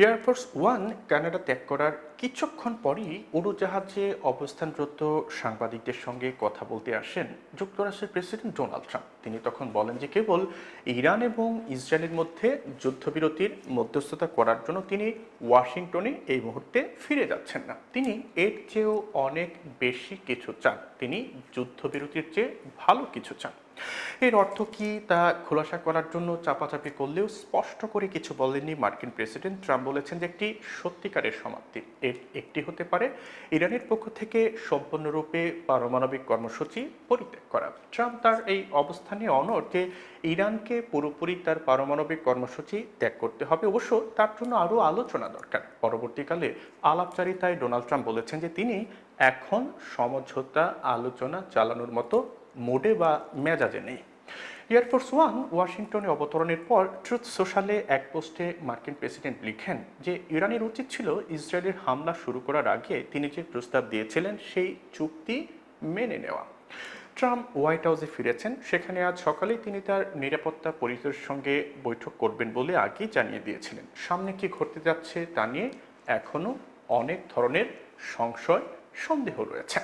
Air force one Canada ত্যাগ করার কিছুক্ষণ পরই উড়োজাহাজে অবস্থানরত সাংবাদিকদের সঙ্গে কথা বলতে আসেন যুক্তরাষ্ট্রের প্রেসিডেন্ট ডোনাল্ড ট্রাম্প। তিনি তখন বলেন যে কেবল ইরান এবং ইসরায়েলের মধ্যে যুদ্ধবিরতির মধ্যস্থতা করার জন্য তিনি ওয়াশিংটনে এই মুহূর্তে ফিরে যাচ্ছেন না। তিনি এর চেয়েও অনেক বেশি কিছু চান। তিনি যুদ্ধবিরতির চেয়ে ভালো কিছু চান। এর অর্থ কি? তা খোলাসা করার জন্য চাপাচাপি করলেও স্পষ্ট করে কিছু বলেননি মার্কিন প্রেসিডেন্ট। ট্রাম্প বলেছেন যে একটি সত্যিকারের সমাপ্তি। এর একটি হতে পারে ইরানের পক্ষ থেকে সম্পূর্ণরূপে পারমাণবিক কর্মসূচি পরিত্যাগ করা। ট্রাম্প তার এই অবস্থানে অনড় যে ইরানকে পুরোপুরি তার পারমাণবিক কর্মসূচি ত্যাগ করতে হবে, অবশ্য তার জন্য আরও আলোচনা দরকার। পরবর্তীকালে আলাপচারিতায় ডোনাল্ড ট্রাম্প বলেছেন যে তিনি এখন সমঝোতা আলোচনা চালানোর মতো মোডে বা মেজাজে নেই। এয়ারফোর্স ওয়ান ওয়াশিংটনে অবতরণের পর ট্রুথ সোশ্যালে এক পোস্টে মার্কিন প্রেসিডেন্ট লিখেন যে, ইরানের উচিত ছিল ইসরায়েলের হামলা শুরু করার আগে তিনি যে প্রস্তাব দিয়েছিলেন সেই চুক্তি মেনে নেওয়া। ট্রাম্প হোয়াইট হাউসে ফিরেছেন। সেখানে আজ সকালে তিনি তার নিরাপত্তা পরিষদের সঙ্গে বৈঠক করবেন বলে আগেই জানিয়ে দিয়েছিলেন। সামনে কি ঘটতে যাচ্ছে তা নিয়ে এখনও অনেক ধরনের সংশয়, সন্দেহ রয়েছে।